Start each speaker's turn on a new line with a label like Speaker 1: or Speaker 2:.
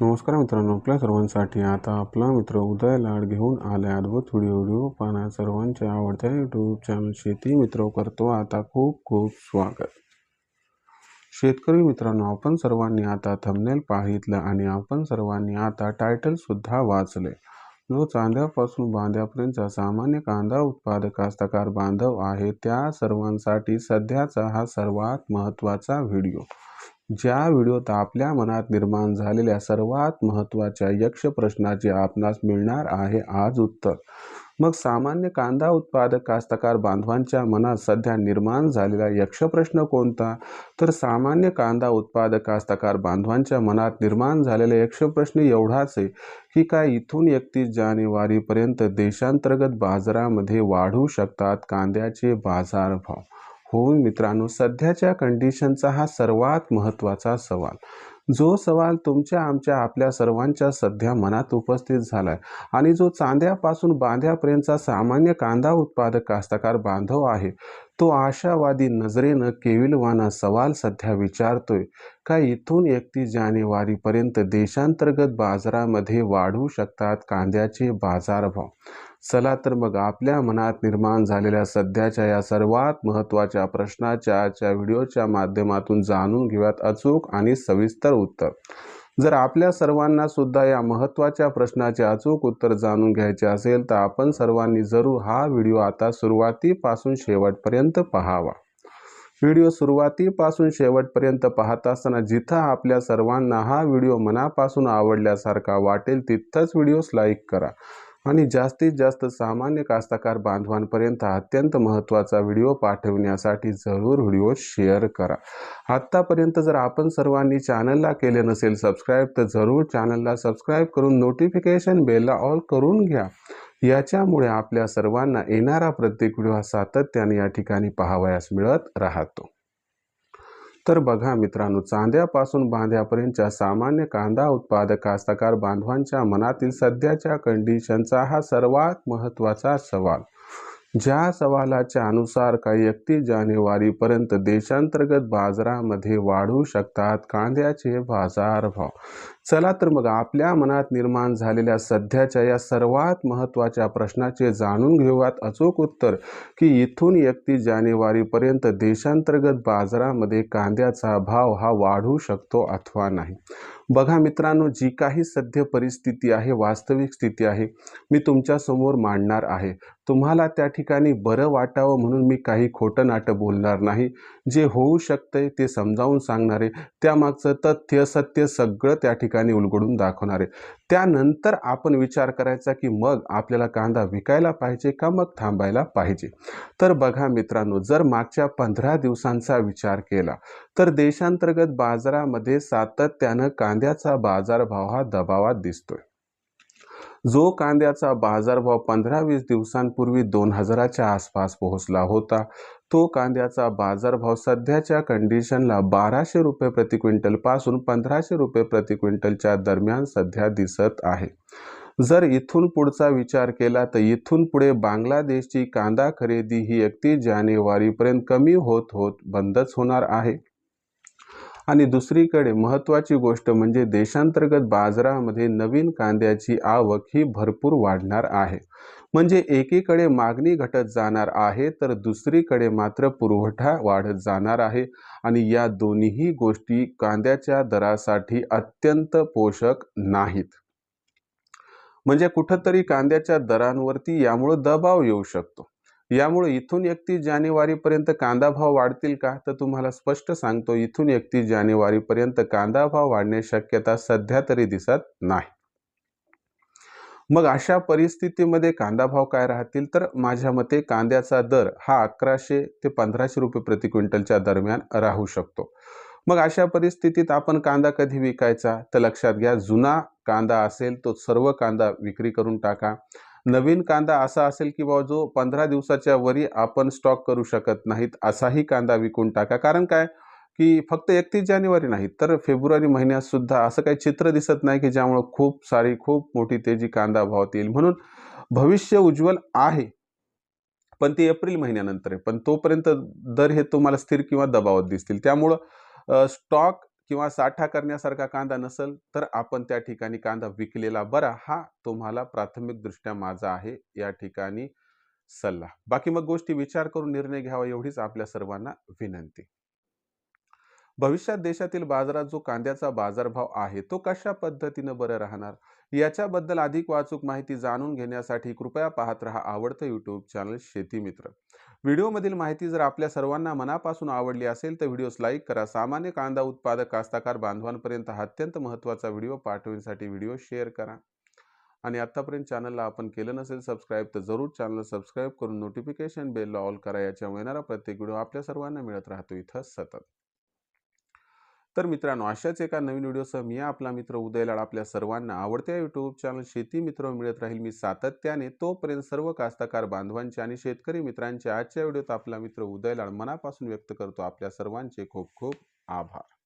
Speaker 1: नमस्कार मित्रांनो आपल्या सर्वांसाठी आता आपला मित्र उदय लाड घेऊन आले अद्भुत व्हिडिओ व्हिडिओ पाहण्या सर्वांच्या आवडत्या यूट्यूब चॅनल शेती मित्र करतो आता खूप खूप स्वागत. शेतकरी मित्रांनो आपण सर्वांनी आता थंबनेल पाहितलं आणि आपण सर्वांनी आता टायटलसुद्धा वाचले जो चांद्यापासून बांध्यापर्यंतचा सामान्य कांदा उत्पादक कास्तकार बांधव आहे त्या सर्वांसाठी सध्याचा हा सर्वात महत्त्वाचा व्हिडिओ. ज्या व्हिडिओत आपल्या मनात निर्माण झालेल्या सर्वात महत्त्वाच्या यक्ष प्रश्नाचे आपणास मिळणार आहे आज उत्तर. मग सामान्य कांदा उत्पादक कास्तकार बांधवांच्या मनात सध्या निर्माण झालेला यक्ष प्रश्न कोणता? तर सामान्य कांदा उत्पादक कास्तकार बांधवांच्या मनात निर्माण झालेला यक्ष प्रश्न एवढाच आहे की काय इथून एकतीस जानेवारीपर्यंत देशांतर्गत बाजारामध्ये वाढू शकतात कांद्याचे बाजारभाव. होऊन मित्रांनो सध्याच्या कंडिशनचा हा सर्वात महत्त्वाचा सवाल. जो सवाल तुमच्या आमच्या आपल्या सर्वांच्या सध्या मनात उपस्थित झाला आहे आणि जो चांद्यापासून बांध्यापर्यंतचा सामान्य कांदा उत्पादक कास्तकार बांधव आहे तो आशावादी नजरेनं केविलवाना सवाल सध्या विचारतोय. का इथून एकतीस जानेवारीपर्यंत देशांतर्गत बाजारामध्ये वाढू शकतात कांद्याचे बाजारभाव? चला तर मग आपल्या मनात निर्माण झालेल्या सध्याच्या या सर्वात महत्त्वाच्या प्रश्नाच्या आजच्या व्हिडिओच्या माध्यमातून जाणून घेऊयात अचूक आणि सविस्तर उत्तर. जर आपल्या सर्वांना सुद्धा या महत्त्वाच्या प्रश्नाचे अचूक उत्तर जाणून घ्यायचे असेल तर आपण सर्वांनी जरूर हा व्हिडिओ आता सुरुवातीपासून शेवटपर्यंत पाहावा. व्हिडिओ सुरुवातीपासून शेवटपर्यंत पाहत असताना जिथं आपल्या सर्वांना हा व्हिडिओ मनापासून आवडल्यासारखा वाटेल तिथंच व्हिडिओस लाईक करा. आणि जास्तीत जास्त सामान्य कास्तकार बांधवांपर्यंत अत्यंत महत्त्वाचा व्हिडिओ पाठवण्यासाठी जरूर व्हिडिओ शेअर करा. आत्तापर्यंत जर आपण सर्वांनी चॅनलला केले नसेल सबस्क्राईब तर जरूर चॅनलला सबस्क्राईब करून नोटिफिकेशन बेलला ऑल करून घ्या. याच्यामुळे आपल्या सर्वांना येणारा प्रत्येक व्हिडिओ हा सातत्याने या ठिकाणी पाहावयास मिळत राहतो. तर बघा मित्रांनो चांद्यापासून बांध्यापर्यंतच्या सामान्य कांदा उत्पादक कास्तकार बांधवांच्या मनातील सध्याच्या कंडिशनचा हा सर्वात महत्त्वाचा सवाल. ज्या सवालाच्या अनुसार काही एकतीस जानेवारीपर्यंत देशांतर्गत बाजारामध्ये वाढू शकतात कांद्याचे बाजारभाव चला तर मग आपल्या मनात निर्माण झालेल्या सध्याच्या या सर्वात महत्त्वाच्या प्रश्नाचे जाणून घेऊयात. अचूक उत्तर की इथून एकतीस जानेवारीपर्यंत देशांतर्गत बाजारामध्ये कांद्याचा भाव हा वाढू शकतो अथवा नाही. बघा मित्रांनो जी काही सध्या परिस्थिती आहे वास्तविक स्थिती आहे मी तुमच्यासमोर मांडणार आहे. तुम्हाला त्या ठिकाणी बरं वाटावं म्हणून मी काही खोटं नाटं बोलणार नाही. जे होऊ शकतंय ते समजावून सांगणारे त्यामागचं तथ्य सत्य सगळं त्या ठिकाणी उलगडून दाखवणारे. त्यानंतर आपण विचार करायचा की मग आपल्याला कांदा विकायला पाहिजे का मग थांबायला पाहिजे? तर बघा मित्रांनो जर मागच्या पंधरा दिवसांचा विचार केला तर देशांतर्गत बाजारामध्ये सातत्यानं कांद्याचा बाजारभाव हा दबावात दिसतोय. जो कांद्याचा बाजारभाव पंधरा वीस दिवसांपूर्वी दोन हजाराच्या आसपास पोहोचला होता तो कांद्याचा बाजारभाव सध्याच्या कंडिशनला बाराशे रुपये प्रति क्विंटलपासून पंधराशे रुपये प्रति क्विंटलच्या दरम्यान सध्या दिसत आहे. जर इथून पुढचा विचार केला तर इथून पुढे बांगलादेशची कांदा खरेदी ही एकतीस जानेवारीपर्यंत कमी होत होत बंदच होणार आहे. आणि दुसरीकडे महत्त्वाची गोष्ट म्हणजे देशांतर्गत बाजारामध्ये नवीन कांद्याची आवक ही भरपूर वाढणार आहे. म्हणजे एकीकडे मागणी घटत जाणार आहे तर दुसरीकडे मात्र पुरवठा वाढत जाणार आहे आणि या दोन्हीही गोष्टी कांद्याच्या दरासाठी अत्यंत पोषक नाहीत. म्हणजे कुठंतरी कांद्याच्या दरांवरती यामुळं दबाव येऊ शकतो. यामुळे इथून एकतीस जानेवारीपर्यंत कांदा भाव वाढतील का? तर तुम्हाला स्पष्ट सांगतो इथून एकतीस जानेवारीपर्यंत कांदा भाव वाढण्याची शक्यता सध्या तरी दिसत नाही. मग अशा परिस्थितीमध्ये कांदा भाव काय राहतील? तर माझ्या मते कांद्याचा दर हा अकराशे ते पंधराशे रुपये प्रति क्विंटलच्या दरम्यान राहू शकतो. मग अशा परिस्थितीत आपण कांदा कधी विकायचा? तर लक्षात घ्या जुना कांदा असेल तो सर्व कांदा विक्री करून टाका. नवीन कांदा असा असेल की बाबा जो पंधरा दिवसाच्या वरी आपण स्टॉक करू शकत नाहीत असाही कांदा विकून टाका. कारण काय? की फक्त एकतीस जानेवारी नाही तर फेब्रुवारी महिन्यात सुद्धा असं काही चित्र दिसत नाही की ज्यामुळं खूप सारी खूप मोठी तेजी कांदा भावात येईल. म्हणून भविष्य उज्ज्वल आहे पण ते एप्रिल महिन्यानंतर आहे. पण तोपर्यंत दर हे तुम्हाला स्थिर किंवा दबावात दिसतील. त्यामुळं स्टॉक किंवा साठा करण्यासारखा कांदा नसेल तर आपण त्या ठिकाणी कांदा विकलेला बरा हा तुम्हाला प्राथमिकदृष्ट्या माझा आहे या ठिकाणी सल्ला. बाकी मग गोष्टी विचार करून निर्णय घ्यावा एवढीच आपल्या सर्वांना विनंती. भविष्यात देशातील बाजारात जो कांद्याचा बाजारभाव आहे तो कशा पद्धतीनं बरं राहणार? याच्याबद्दल अधिक वाचूक माहिती जाणून घेण्यासाठी कृपया पाहत रहा आवडतं यूट्यूब चॅनल शेती मित्र. व्हिडिओमधील माहिती जर आपल्या सर्वांना मनापासून आवडली असेल तर व्हिडिओस लाईक करा. सामान्य कांदा उत्पादक कास्ताकार बांधवांपर्यंत हा अत्यंत महत्त्वाचा व्हिडिओ पाठवण्यासाठी व्हिडिओ शेअर करा. आणि आत्तापर्यंत चॅनलला आपण केलं नसेल सबस्क्राईब तर जरूर चॅनल सबस्क्राईब करून नोटिफिकेशन बेलला ऑल करा. याच्यामुळे येणारा प्रत्येक व्हिडिओ आपल्या सर्वांना मिळत राहतो. इथं सतत. तर मित्रांनो अशाच एका नवीन व्हिडिओसह मी आपला मित्र उदयलाड आपल्या सर्वांना आवडत्या यूट्यूब चॅनल शेती मित्र मिळत राहील मी सातत्याने. तोपर्यंत सर्व कास्तकार बांधवांचे आणि शेतकरी मित्रांचे आजच्या व्हिडिओत आपला मित्र उदयलाड मनापासून व्यक्त करतो. आपल्या सर्वांचे खूप खूप आभार.